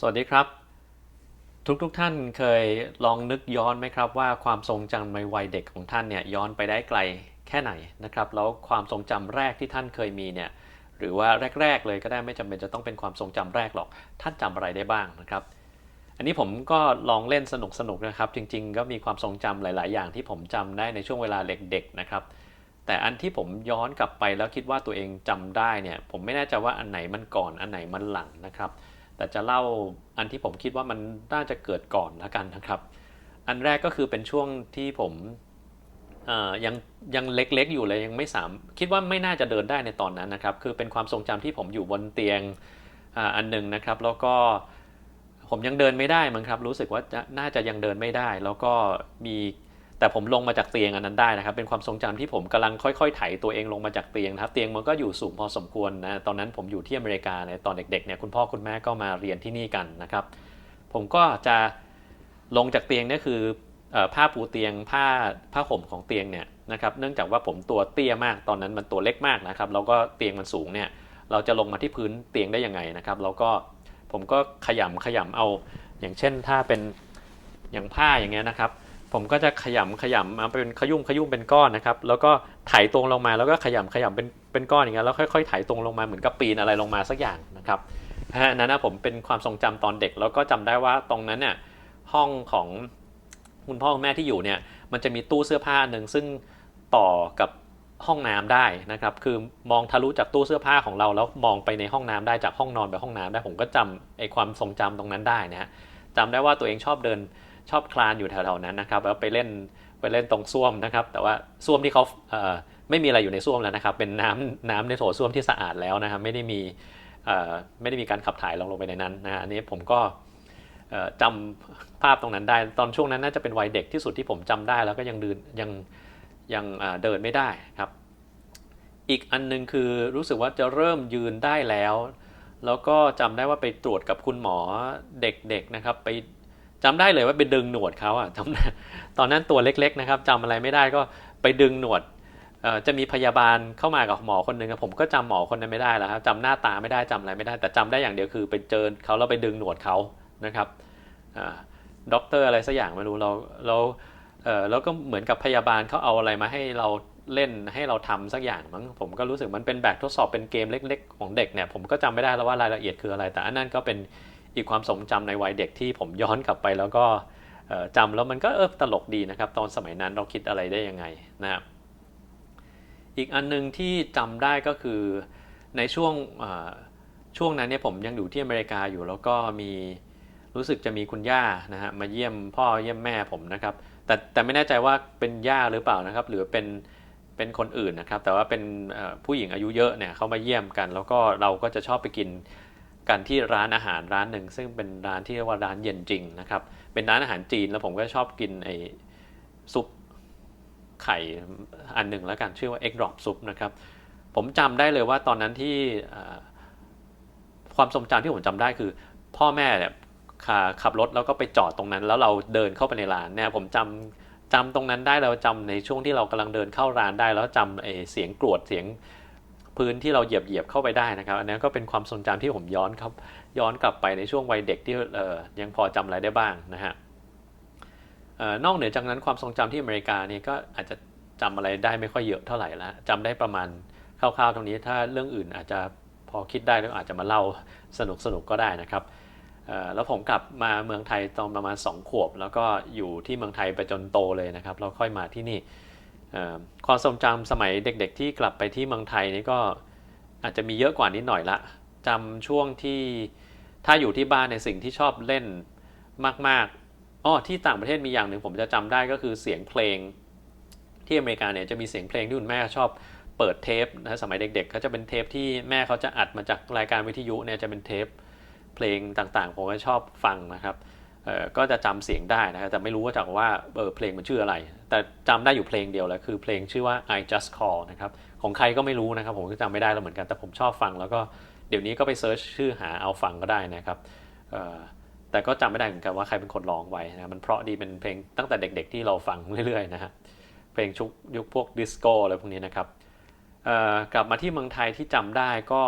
สวัสดีครับ ทุกๆทท่านเคยลองนึกย้อนไหมครับว่าความทรงจำในวัยเด็กของท่านเนี่ยย้อนไปได้ไกลแค่ไหนนะครับแล้วความทรงจำแรกที่ท่านเคยมีเนี่ยหรือว่าแรก ๆ เลยก็ได้ไม่จำเป็นจะต้องเป็นความทรงจำแรกหรอก ท่านจำอะไรได้บ้างนะครับ อันนี้ผมก็ลองเล่นสนุกๆนะครับ จริง ๆ ก็มีความทรงจำหลาย ๆ อย่างที่ผมจำได้ในช่วงเวลาเด็กๆนะครับแต่อันที่ผมย้อนกลับไปแล้วคิดว่าตัวเองจำได้เนี่ยผมไม่แน่ใจว่าอันไหนมันก่อนอันไหนมันหลังนะครับ แต่จะเล่าอันที่ผมคิดว่ามันน่าจะเกิดก่อนล้วกันนะครับ อันแรกก็คือเป็นช่วงที่ผมยังยังเล็กๆอยู่เลยยังไม่สามคิดว่าไม่น่าจะเดินได้ในตอนนั้นนะครับ คือเป็นความทรงจำที่ผมอยู่บนเตียงอันหนึ่งนะครับ แล้วก็ผมยังเดินไม่ได้มั้งครับ รู้สึกว่าน่าจะยังเดินไม่ได้ แล้วก็มี แต่ผมลงมาจากเตียงอันนั้นได้นะครับ เป็นความทรงจำที่ผมกำลังค่อยๆไถตัวเองลงมาจากเตียงนะครับ เตียงมันก็อยู่สูงพอสมควรนะ ตอนนั้นผมอยู่ที่อเมริกาในตอนเด็กๆเนี่ยคุณพ่อคุณแม่ก็มาเรียนที่นี่กันนะครับ ผมก็จะลงจากเตียงนี่คือผ้าปูเตียงผ้าผ้าห่มของเตียงเนี่ยนะครับเนื่องจากว่าผมตัวเตี้ยมากตอนนั้นมันตัวเล็กมากนะครับแล้วก็เตียงมันสูงเนี่ยเราจะลงมาที่พื้นเตียงได้ยังไงนะครับแล้วก็ผมก็ขยำขยำเอา อย่างเช่นถ้าเป็นอย่างผ้าอย่างเงี้ยนะครับ ผมก็จะขยำขยำมาเป็นขยุ่มขยุ่มเป็นก้อนนะครับ แล้วก็ไถตรงลงมาแล้วก็ขยำขยำเป็นเป็นก้อนอย่างเงี้ยแล้วค่อยๆไถตรงลงมาเหมือนกับปีนอะไรลงมาสักอย่างนะครับนั้นนะผมเป็นความทรงจำตอนเด็ก แล้วก็จำได้ว่าตรงนั้นเนี่ยห้องของคุณพ่อคุณแม่ที่อยู่เนี่ย มันจะมีตู้เสื้อผ้าหนึ่งซึ่งต่อกับห้องน้ำได้นะครับ คือมองทะลุจากตู้เสื้อผ้าของเราแล้วมองไปในห้องน้ำได้จากห้องนอนไปห้องน้ำได้ผมก็จำไอ้ความทรงจำตรงนั้นได้นะฮะจำได้ว่าตัวเองชอบเดิน ชอบคลานอยู่แถวๆนั้นนะครับแล้วไปเล่นไปเล่นตรงส้วมนะครับ แต่ว่าส้วมที่เขาเไม่มีอะไรอยู่ในส้วมแล้วนะครับ เป็นน้ำน้ำในโถส้วมที่สะอาดแล้วนะครับ ไม่ได้มีไม่ได้มีการขับถ่ายลงลงไปในนั้นนะอันนี้ผมก็จำภาพตรงนั้นได้ ตอนช่วงนั้นน่าจะเป็นวัยเด็กที่สุดที่ผมจำได้ แล้วก็ยังเดินยังยังเดินไม่ได้ครับ อีกอันนึงคือรู้สึกว่าจะเริ่มยืนได้แล้ว แล้วก็จำได้ว่าไปตรวจกับคุณหมอเด็กๆนะครับ ไป จำได้เลยว่าไปดึงหนวดเขาอะจำตอนนั้นตัวเล็กๆนะครับจำอะไรไม่ได้ก็ไปดึงหนวดจะมีพยาบาลเข้ามากับหมอคนหนึ่งผมก็จำหมอคนนั้นไม่ได้แล้วครับจำหน้าตาไม่ได้จำอะไรไม่ได้ แต่จำได้อย่างเดียวคือไปเจอเขาแล้วไปดึงหนวดเขานะครับด็อกเตอร์อะไรสักอย่างไม่รู้เราเราแล้วก็เหมือนกับพยาบาลเขาเอาอะไรมาให้เราเล่นให้เราทำสักอย่างมั้งผมก็รู้สึกมันเป็นแบบทดสอบเป็นเกมเล็ก ๆ ของเด็กเนี่ยผมก็จำไม่ได้แล้วว่ารายละเอียดคืออะไร แต่อันนั้นก็เป็น อีกความทรงจำในวัยเด็กที่ผมย้อนกลับไปแล้วก็จำแล้วมันก็เออตลกดีนะครับ ตอนสมัยนั้นเราคิดอะไรได้ยังไงนะครับอีกอันนึงที่จำได้ก็คือในช่วงช่วงนั้นเนี่ยผมยังอยู่ที่อเมริกาอยู่แล้วก็มีรู้สึกจะมีคุณย่านะฮะมาเยี่ยมพ่อเยี่ยมแม่ผมนะครับแต่แต่ไม่แน่ใจว่าเป็นย่าหรือเปล่านะครับ หรือเป็นเป็นคนอื่นนะครับ แต่ว่าเป็นผู้หญิงอายุเยอะเนี่ยเขามาเยี่ยมกัน แล้วก็เราก็จะชอบไปกิน กันที่ร้านอาหารร้านหนึ่ง ซึ่งเป็นร้านที่เรียกว่าร้านเย็นจริงนะครับ เป็นร้านอาหารจีนแล้วผมก็ชอบกินไอ้ซุปไข่อันหนึ่งแล้วกันชื่อว่า egg drop ซุปนะครับ ผมจำได้เลยว่าตอนนั้นที่ความทรงจำที่ผมจำได้คือ พ่อแม่เนี่ยขับรถแล้วก็ไปจอดตรงนั้น แล้วเราเดินเข้าไปในร้านเนี่ยผมจำจำตรงนั้นได้เราจำในช่วงที่เรากำลังเดินเข้าร้านได้ แล้วจำเสียงกรวดเสียง พื้นที่เราเหยียบเหยียบเข้าไปได้นะครับ อันนี้ก็เป็นความทรงจำที่ผมย้อนครับ ย้อนกลับไปในช่วงวัยเด็กที่ยังพอจำอะไรได้บ้างนะฮะนอกเหนือจากนั้นความทรงจำที่อเมริกานี่ก็อาจจะจำอะไรได้ไม่ค่อยเยอะเท่าไหร่ล้วจำได้ประมาณคร่าวๆตรงนี้ถ้าเรื่องอื่นอาจจะพอคิดได้แล้วอาจจะมาเล่าสนุกสนุกก็ได้นะครับแล้วผมกลับมาเมืองไทยตอนประมาณ 2 ขวบ แล้วก็อยู่ที่เมืองไทยไปจนโตเลยนะครับ แล้วค่อยมาที่นี่ ความทรงจำสมัยเด็ก ๆ ที่กลับไปที่เมืองไทยนี่ก็อาจจะมีเยอะกว่านิดหน่อยละจำช่วงที่ถ้าอยู่ที่บ้านในสิ่งที่ชอบเล่นมากๆอ๋อที่ต่างประเทศมีอย่างหนึ่งผมจะจำได้ก็คือเสียงเพลง ที่อเมริกาเนี่ยจะมีเสียงเพลงที่คุณแม่ชอบเปิดเทปนะสมัยเด็กๆเขาจะเป็นเทปที่แม่เขาจะอัดมาจากรายการวิทยุเนี่ยจะเป็นเทปเพลงต่างๆ ผมก็ชอบฟังนะครับ ก็จะจำเสียงได้นะครับแต่ไม่รู้ว่าจากว่าเออเพลงมันชื่ออะไร แต่จำได้อยู่เพลงเดียวแหละคือเพลงชื่อว่า I Just Call นะครับของใครก็ไม่รู้นะครับ ผมก็จำไม่ได้แล้วเหมือนกันแต่ผมชอบฟัง แล้วก็เดี๋ยวนี้ก็ไปเซิร์ชชื่อหาเอาฟังก็ได้นะครับแต่ก็จำไม่ได้เหมือนกันว่าใครเป็นคนร้องไว้นะมันเพราะดีเป็นเพลงตั้งแต่เด็กๆที่เราฟังเรื่อยๆนะฮะเพลงชุกยุคพวกดิสโก้อะไรพวกนี้นะครับกลับมาที่เมืองไทยที่จำได้ก็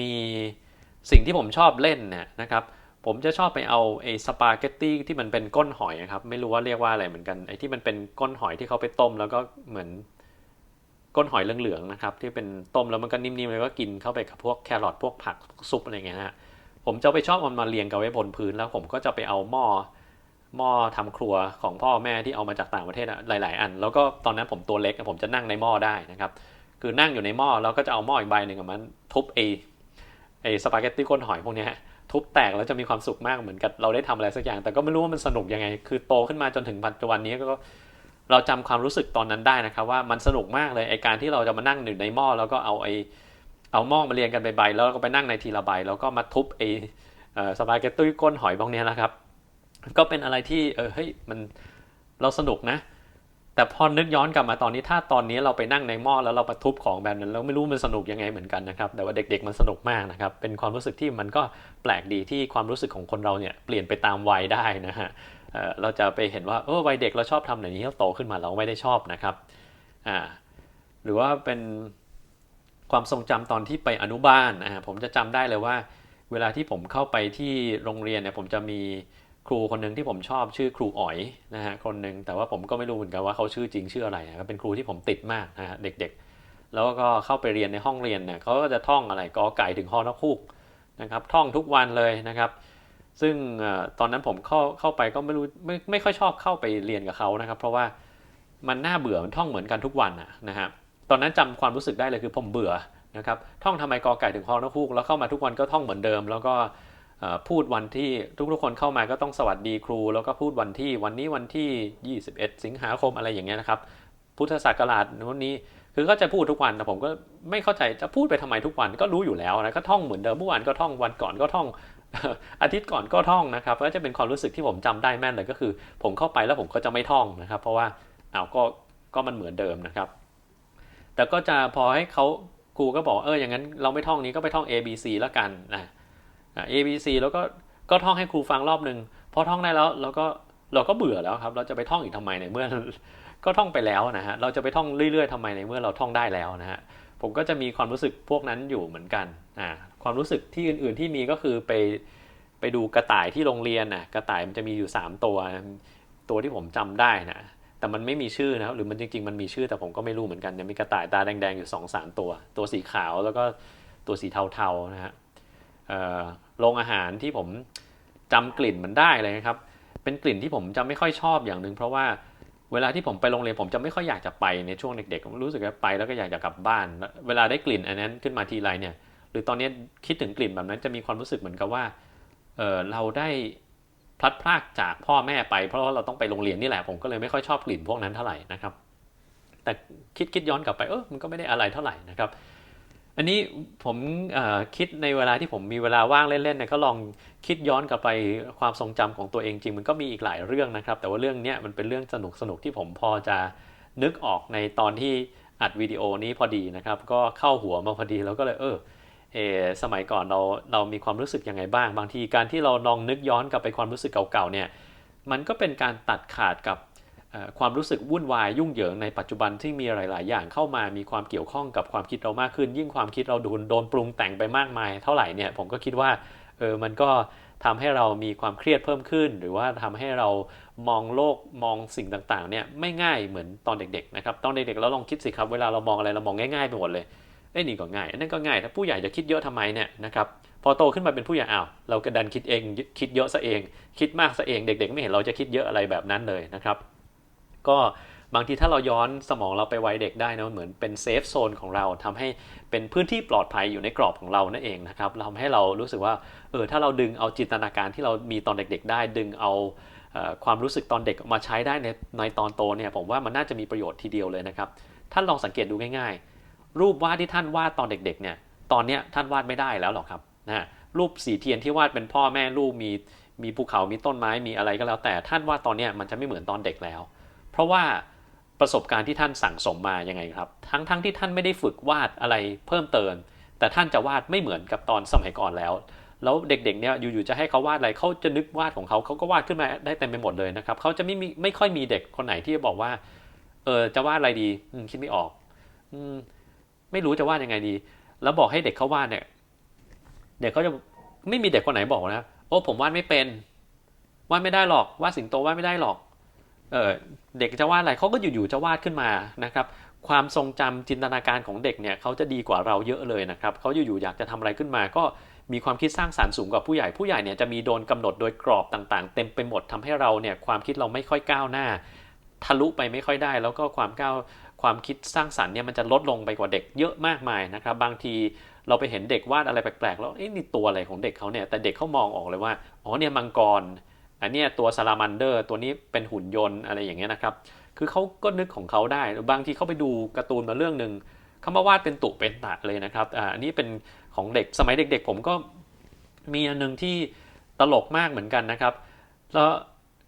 มีสิ่งที่ผมชอบเล่นเนี่ยนะครับ ผมจะชอบไปเอาไอ้สปาเกตตี้ที่มันเป็นก้นหอยนะครับ ไม่รู้ว่าเรียกว่าอะไรเหมือนกันไอ้ที่มันเป็นก้นหอยที่เขาไปต้ม แล้วก็เหมือนก้นหอยเหลืองๆนะครับ ที่เป็นต้มแล้วมันก็นิ่มๆแล้วก็กินเข้าไปกับพวกแครอทพวกผักซุปอะไรเงี้ยฮะผมจะไปชอบมันมาเรียงกันไว้บนพื้นแล้วผมก็จะไปเอาหม้อหม้อทำครัวของพ่อแม่ที่เอามาจากต่างประเทศอะหลาย ๆ อัน แล้วก็ตอนนั้นผมตัวเล็กผมจะนั่งในหม้อได้นะครับ คือนั่งอยู่ในหม้อแล้วก็จะเอาหม้ออีกใบหนึ่งกับมันทุบเอไอสปาเกตตี้ก้นหอยพวกเนี้ย ทุบแตกแล้วจะมีความสุขมากเหมือนกับเราได้ทำอะไรสักอย่าง แต่ก็ไม่รู้ว่ามันสนุกยังไง คือโตขึ้นมาจนถึงปัจจุบันนี้ก็เราจำความรู้สึกตอนนั้นได้นะครับ ว่ามันสนุกมากเลยไอการที่เราจะมานั่งอยู่ในหม้อแล้วก็เอาไอเอาหม้อมาเรียงกันใบๆแล้วก็ไปนั่งในทีละใบแล้วก็มาทุบไอสปาเกตตี้ก้นหอยพวกนี้นะครับ ก็เป็นอะไรที่เออเฮ้ยมันเราสนุกนะ แต่พอนึกย้อนกลับมาตอนนี้ถ้าตอนนี้เราไปนั่งในหม้อแล้วเราไปทุบของแบบนั้นเราไม่รู้มันสนุกยังไงเหมือนกันนะครับแต่ว่าเด็กๆมันสนุกมากนะครับเป็นความรู้สึกที่มันก็แปลกดีที่ความรู้สึกของคนเราเนี่ยเปลี่ยนไปตามวัยได้นะฮะเราจะไปเห็นว่าเออวัยเด็กเราชอบทำอย่างนี้เราโตขึ้นมาเราไม่ได้ชอบนะครับอ่าหรือว่าเป็นความทรงจำตอนที่ไปอนุบาลนะผมจะจำได้เลยว่า เวลาที่ผมเข้าไปที่โรงเรียนเนี่ยผมจะมี ครูคนหนึ่งที่ผมชอบชื่อครูอ๋อยนะฮะคนหนึ่งแต่ว่าผมก็ไม่รู้เหมือนกันว่าเขาชื่อจริงชื่ออะไรก็เป็นครูที่ผมติดมากนะฮะเด็กๆ แล้วก็เข้าไปเรียนในห้องเรียนเนี่ยเขาก็จะท่องอะไรกอไก่ถึงฮอนกคูกนะครับท่องทุกวันเลยนะครับซึ่งตอนนั้นผมเข้าเข้าไปก็ไม่รู้ไม่ไม่ค่อยชอบเข้าไปเรียนกับเขานะครับ เพราะว่ามันน่าเบื่อมันท่องเหมือนกันทุกวันนะฮะตอนนั้นจำความรู้สึกได้เลยคือผมเบื่อนะครับท่องทำไมกอไก่ถึงฮอนกคูกแล้วเข้ามาทุกวันก็ท่องเหมือนเดิม แล้วก็ พูดวันที่ทุกๆคนเข้ามาก็ต้องสวัสดีครู แล้วก็พูดวันที่วันนี้วันที่ 21 สิงหาคมอะไรอย่างเงี้ยนะครับ พุทธศักราชนู้นนี้คือก็จะพูดทุกวันแต่ผมก็ไม่เข้าใจจะพูดไปทำไมทุกวันก็รู้อยู่แล้วนะก็ท่องเหมือนเดิมเมื่อวานก็ท่องวันก่อนก็ท่องอาทิตย์ก่อนก็ท่องนะครับก็จะเป็นความรู้สึกที่ผมจำได้แม่นเลยก็คือ ผมเข้าไปแล้วผมก็จะไม่ท่องนะครับ เพราะว่าเอาก็ก็มันเหมือนเดิมนะครับ แต่ก็จะพอให้เขาครูก็บอกเอออย่างนั้นเราไม่ท่องนี้ก็ไปท่อง A B C แล้วกันนะ A B C แล้วก็ก็ท่องให้ครูฟังรอบหนึ่งพอท่องได้แล้วเราก็เราก็เบื่อแล้วครับ เราจะไปท่องอีกทำไมในเมื่อ ก็ท่องไปแล้วนะฮะเราจะไปท่องเรื่อยๆทำไมในเมื่อเราท่องได้แล้วนะฮะผมก็จะมีความรู้สึกพวกนั้นอยู่เหมือนกันอ่าความรู้สึกที่อื่นๆที่มีก็คือไปไปดูกระต่ายที่โรงเรียนนะกระต่ายมันจะมีอยู่ 3 ตัว ตัวที่ผมจำได้นะแต่มันไม่มีชื่อนะหรือมันจริงๆมันมีชื่อแต่ผมก็ไม่รู้เหมือนกันมีกระต่ายตาแดงๆอยู่2อสตัว ตัวสีขาวแล้วก็ตัวสีเทาๆนะฮะ โรงอาหารที่ผมจำกลิ่นมันได้เลยนะครับ เป็นกลิ่นที่ผมจะไม่ค่อยชอบอย่างหนึ่งเพราะว่าเวลาที่ผมไปโรงเรียนผมจะไม่ค่อยอยากจะไปในช่วงเด็กๆ รู้สึกว่าไปแล้วก็อยากจะกลับบ้าน เวลาได้กลิ่นอันนั้นขึ้นมาทีไรเนี่ย หรือตอนนี้คิดถึงกลิ่นแบบนั้นจะมีความรู้สึกเหมือนกับว่าเเราได้พลัดพรากจากพ่อแม่ไป เพราะว่าเราต้องไปโรงเรียนนี่แหละผมก็เลยไม่ค่อยชอบกลิ่นพวกนั้นเท่าไหร่นะครับ แต่คิดคิดย้อนกลับไปเออมันก็ไม่ได้อะไรเท่าไหร่นะครับ อันนี้ผมคิดในเวลาที่ผมมีเวลาว่างเล่นๆเนี่ยก็ลองคิดย้อนกลับไปความทรงจำของตัวเองจริง มันก็มีอีกหลายเรื่องนะครับ แต่ว่าเรื่องนี้มันเป็นเรื่องสนุกสนุกที่ผมพอจะนึกออกในตอนที่อัดวิดีโอนี้พอดีนะครับ ก็เข้าหัวมาพอดีแล้วก็เลยเออเอสมัยก่อนเราเรามีความรู้สึกยังไงบ้าง บางทีการที่เราลองนึกย้อนกลับไปความรู้สึกเก่าๆเนี่ยมันก็เป็นการตัดขาดกับ ความรู้สึกวุ่นวายยุ่งเหยิงในปัจจุบันที่มีหลาย ๆ อย่างเข้ามามีความเกี่ยวข้องกับความคิดเรามากขึ้น ยิ่งความคิดเราโดนโดนปรุงแต่งไปมากมาย เท่าไหร่เนี่ยผมก็คิดว่าเออมันก็ทำให้เรามีความเครียดเพิ่มขึ้น หรือว่าทำให้เรามองโลกมองสิ่งต่าง ๆ เนี่ยไม่ง่ายเหมือนตอนเด็ก ๆ นะครับ ตอนเด็ก ๆ เราลองคิดสิครับเวลาเรามองอะไรเรามองง่าย ๆ ไปหมดเลยเอ้นี่ก็ง่ายอันนั้นก็ง่ายถ้าผู้ใหญ่จะคิดเยอะทำไมเนี่ยนะครับพอโตขึ้นมาเป็นผู้ใหญ่อ้าวเราก็ดันคิดเองคิดเยอะซะเอง คิดมากซะเองเด็ก ๆ ไม่เห็นเราจะคิดเยอะอะไรแบบนั้นเลยนะครับ ก็บางทีถ้าเราย้อนสมองเราไปไว้เด็กได้นะเหมือนเป็นเซฟโซนของเราทำให้เป็นพื้นที่ปลอดภัยอยู่ในกรอบของเรานั่นเองนะครับทำให้เรารู้สึกว่าเออถ้าเราดึงเอาจินตนาการที่เรามีตอนเด็ก ๆ ได้ ดึงเอาความรู้สึกตอนเด็กมาใช้ได้ในในตอนโตเนี่ยผมว่ามันน่าจะมีประโยชน์ทีเดียวเลยนะครับท่านลองสังเกตดูง่ายๆ รูปวาดที่ท่านวาดตอนเด็กๆเนี่ยตอนเนี้ยท่านวาดไม่ได้แล้วหรอกครับนะรูปสีเทียนที่วาดเป็นพ่อแม่ลูกมีมีภูเขามีต้นไม้มีอะไรก็แล้ว แต่ท่านวาดตอนเนี้ยมันจะไม่เหมือนตอนเด็กแล้ว เพราะว่าประสบการณ์ที่ท่านสั่งสมมายังไงครับ ทั้งทั้งที่ท่านไม่ได้ฝึกวาดอะไรเพิ่มเติม แต่ท่านจะวาดไม่เหมือนกับตอนสมัยก่อนแล้ว แล้วเด็กๆเนี่ยอยู่ๆจะให้เขาวาดอะไรเขาจะนึกวาดของเขาเขาก็วาดขึ้นมาได้เต็มไปหมดเลยนะครับเขาจะไม่มีไม่ค่อยมีเด็กคนไหนที่จะบอกว่าเออจะวาดอะไรดีคิดไม่ออกอืมไม่รู้จะวาดยังไงดี แล้วบอกให้เด็กเขาวาดเนี่ย เด็กเขาจะไม่มีเด็กคนไหนบอกนะโอ้ผมวาดไม่เป็นวาดไม่ได้หรอกวาดสิงโตวาดไม่ได้หรอก เเด็กจะวาดอะไรเขาก็อยู่ๆจะวาดขึ้นมานะครับ ความทรงจำจินตนาการของเด็กเนี่ยเขาจะดีกว่าเราเยอะเลยนะครับเขาอยู่ๆอยากจะทำอะไรขึ้นมา ก็มีความคิดสร้างสารรค์สูงกว่าผู้ใหญ่ผู้ใหญ่เนี่ยจะมีโดนกำหนดโดยกรอบต่างๆ เต็มไปหมดทำให้เราเนี่ยความคิดเราไม่ค่อยก้าวหน้า ทะลุไปไม่ค่อยได้ แล้วก็ความก้าวความคิดสร้างสรรค์เนี่ยมันจะลดลงไปกว่าเด็กเยอะมากมายนะครับ บางทีเราไปเห็นเด็กวาดอะไรแปลกๆ แล้วเอ๊ะนี่ตัวอะไรของเด็กเขาเนี่ยแต่เด็กเขามองออกเลยว่าอ๋อเนี่ยมังกร อันนี้ตัวซาลามันเดอร์ตัวนี้เป็นหุ่นยนต์อะไรอย่างเงี้ยนะครับ คือเขาก็นึกของเขาได้ บางทีเขาไปดูการ์ตูนมาเรื่องหนึ่งเขามาวาดเป็นตุเป็นตะเลยนะครับอ่าอันนี้เป็นของเด็กสมัยเด็ก ๆ ผมก็มีอันหนึงที่ตลกมากเหมือนกันนะครับ แล้ว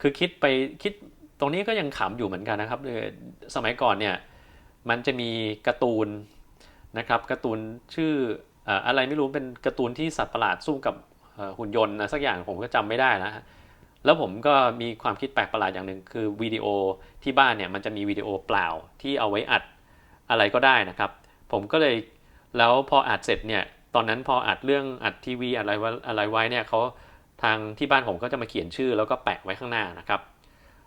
คือคิดไปคิดตรงนี้ก็ยังขำอยู่เหมือนกันนะครับเออสมัยก่อนเนี่ยมันจะมีการ์ตูนนะครับการ์ตูนชื่ออะไรไม่รู้เป็นการ์ตูนที่สัตว์ประหลาดสู้กับหุ่นยนต์นะสักอย่างผมก็จำไม่ได้นะ แล้วผมก็มีความคิดแปลกประหลาดอย่างหนึ่งคือวิดีโอที่บ้านเนี่ยมันจะมีวิดีโอเปล่าที่เอาไว้อัดอะไรก็ได้นะครับ ผมก็เลยแล้วพออัดเสร็จเนี่ยตอนนั้นพออัดเรื่องอัดทีวีอะไรไว้อะไรไว้เนี่ยเขาทางที่บ้านผมก็จะมาเขียนชื่อแล้วก็แปะไว้ข้างหน้านะครับ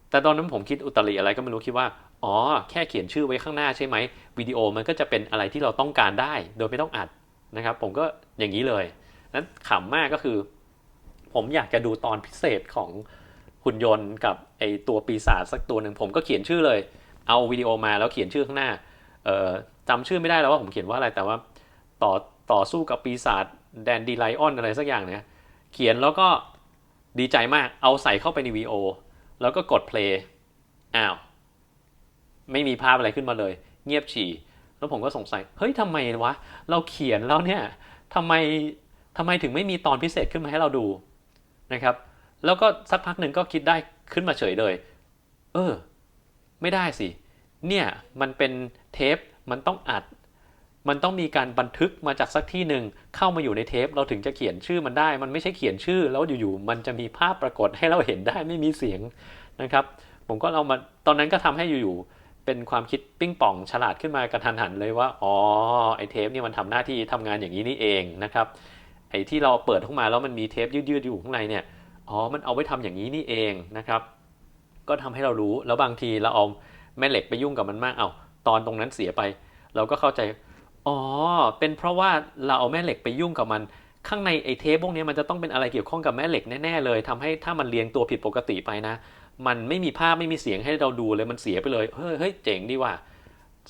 แต่ตอนนั้นผมคิดอุตริอะไรก็ไม่รู้คิดว่าอ๋อแค่เขียนชื่อไว้ข้างหน้าใช่ไหมวิดีโอมันก็จะเป็นอะไรที่เราต้องการได้ โดยไม่ต้องอัดนะครับ ผมก็อย่างนี้เลยนั้นขำมากก็คือ ผมอยากจะดูตอนพิเศษของหุ่นยนต์กับไอตัวปีศาจสักตัวหนึ่งผมก็เขียนชื่อเลย เอาวิดีโอมาแล้วเขียนชื่อข้างหน้าเออจำชื่อไม่ได้แล้วว่าผมเขียนว่าอะไรแต่ว่าต่อต่อสู้กับปีศาจแดนดีไลออนอะไรสักอย่างเนี่ยเขียนแล้วก็ดีใจมากเอาใส่เข้าไปในวีโอแล้วก็กดเพลย์อ้าวไม่มีภาพอะไรขึ้นมาเลย เงียบฉี่ แล้วผมก็สงสัย เฮ้ยทำไมวะ เราเขียนแล้วเนี่ยทำไมทำไมถึงไม่มีตอนพิเศษขึ้นมาให้เราดู นะครับ แล้วก็สักพักหนึ่งก็คิดได้ขึ้นมาเฉยเลย เออ ไม่ได้สิ เนี่ยมันเป็นเทปมันต้องอัด มันต้องมีการบันทึกมาจากสักที่หนึ่งเข้ามาอยู่ในเทป เราถึงจะเขียนชื่อมันได้ มันไม่ใช่เขียนชื่อ แล้วอยู่ๆมันจะมีภาพปรากฏให้เราเห็นได้ไม่มีเสียงนะครับ ผมก็เอามาตอนนั้นก็ทำให้อยู่ๆเป็นความคิดปิ้งป่องฉลาดขึ้นมากระทันหันเลยว่าอ๋อไอเทปนี่มันทำหน้าที่ทำงานอย่างนี้นี่เองนะครับ ไอ้ที่เราเปิดเข้ามาแล้วมันมีเทปยืดๆอยู่ข้างในเนี่ย อ๋อ มันเอาไว้ทำอย่างนี้นี่เองนะครับ ก็ทำให้เรารู้ แล้วบางทีเราเอาแม่เหล็กไปยุ่งกับมันมาก เอา ตอนตรงนั้นเสียไป เราก็เข้าใจ อ๋อ เป็นเพราะว่าเราเอาแม่เหล็กไปยุ่งกับมัน ข้างในไอ้เทปพวกนี้มันจะต้องเป็นอะไรเกี่ยวข้องกับแม่เหล็กแน่ๆเลยทำให้ถ้ามันเรียงตัวผิดปกติไปนะ มันไม่มีภาพไม่มีเสียงให้เราดูเลย มันเสียไปเลย เฮ้ยเฮ้ยเจ๋งดีว่ะ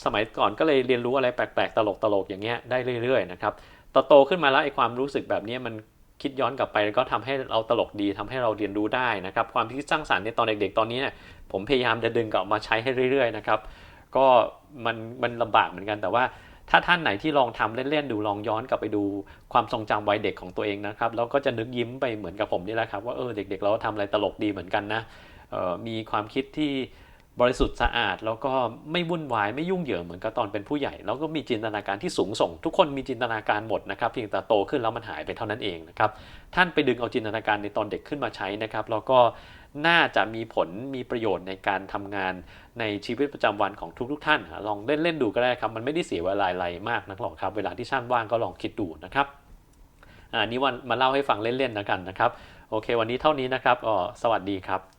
สมัยก่อนก็เลยเรียนรู้อะไรแปลกๆ ตลกๆ อย่างเงี้ยได้เรื่อยๆ นะครับ ตโตขึ้นมาแล้วไอ้ความรู้สึกแบบนี้มันคิดย้อนกลับไปก็ทำให้เราตลกดีทำให้เราเรียนรู้ได้นะครับ ความคิดสร้างสรรค์ในตอนเด็กๆ ตอนนี้เนี่ยผมพยายามจะดึงกลับมาใช้ให้เรื่อยๆนะครับก็มันมันลำบากเหมือนกันแต่ว่าถ้าท่านไหนที่ลองทำเล่นๆดูลองย้อนกลับไปดูความทรงจำวัยเด็กของตัวเองนะครับแล้วก็จะนึกยิ้มไปเหมือนกับผมนี่แหละครับว่าเออเด็กๆ เราทำอะไรตลกดีเหมือนกันนะออมีความคิดที่ บริสุทธิ์สะอาด แล้วก็ไม่วุ่นวายไม่ยุ่งเหยิงเหมือนกับตอนเป็นผู้ใหญ่ แล้วก็มีจินตนาการที่สูงส่ง ทุกคนมีจินตนาการหมดนะครับเพียงแต่โตขึ้นแล้วมันหายไปเท่านั้นเองนะครับท่านไปดึงเอาจินตนาการในตอนเด็กขึ้นมาใช้นะครับแล้วก็น่าจะมีผลมีประโยชน์ในการทำงานในชีวิตประจำวันของทุกๆทท่าน ลองเล่นๆดูก็ได้ครับ มันไม่ได้เสียเวลาอะไรมากนักหรอกครับ เวลาที่ท่านว่างก็ลองคิดดูนะครับอ่านี่วันมาเล่าให้ฟังเล่นๆนะกันนะครับ โอเค วันนี้เท่านี้นะครับออสวัสดีครับ